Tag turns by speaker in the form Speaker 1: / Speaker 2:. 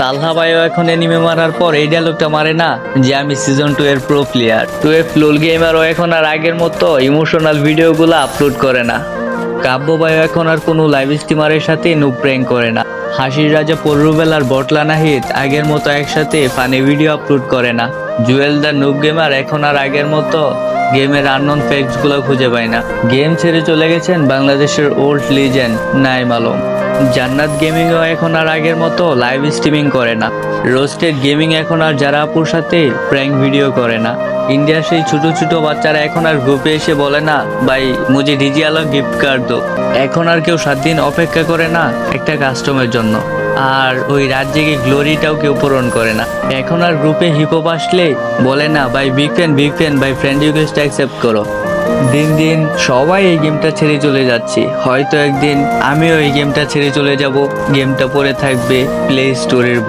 Speaker 1: তালহা ভাইও এখন এনিমে মারার পর এই ডায়লগটা মারে না যে আমি সিজন টু এর প্রো প্লেয়ার টু এর ফ্লোল গেমারও এখন আর আগের মতো ইমোশনাল ভিডিওগুলো আপলোড করে না। কাব্য ভাইও এখন আর কোনো লাইভ স্ট্রিমারের সাথে নুব প্র্যাঙ্ক করে না। হাসির রাজা পর্রুবেল আর বটলা নাহিদ আগের মতো একসাথে ফানি ভিডিও আপলোড করে না। জুয়েল দ্য নুব গেমার এখন আর আগের মতো গেমের আননোন ফ্যাক্টসগুলো খুঁজে পায় না। গেম ছেড়ে চলে গেছেন বাংলাদেশের ওল্ড লিজেন্ড নাইম আলম। জান্নাত গেমিংও এখন আর আগের মতো লাইভ স্ট্রিমিং করে না। রোস্টেড গেমিং এখন আর যারা আপুর সাথে প্র্যাঙ্ক ভিডিও করে না। ইন্ডিয়ার সেই ছোট ছোট বাচ্চারা এখন আর গ্রুপে এসে বলে না, ভাই মুঝে ডিজি আলো গিফট কার্ড দো। এখন আর কেউ সাত দিন অপেক্ষা করে না একটা কাস্টমের জন্য। আর ওই রাত জেগে গ্লোরিটাও কেউ পূরণ করে না। এখন আর গ্রুপে হিপহপ আসলে বলে না, ভাই বিগ ফ্যান বিগ ফ্যান ভাই ফ্রেন্ড রিকোয়েস্ট অ্যাকসেপ্ট করো। দিন দিন সবাই এই গেমটা ছেড়ে চলে যাচ্ছে। হয়তো একদিন আমিও এই গেমটা ছেড়ে চলে যাব। গেমটা পরে থাকবে প্লে স্টোরের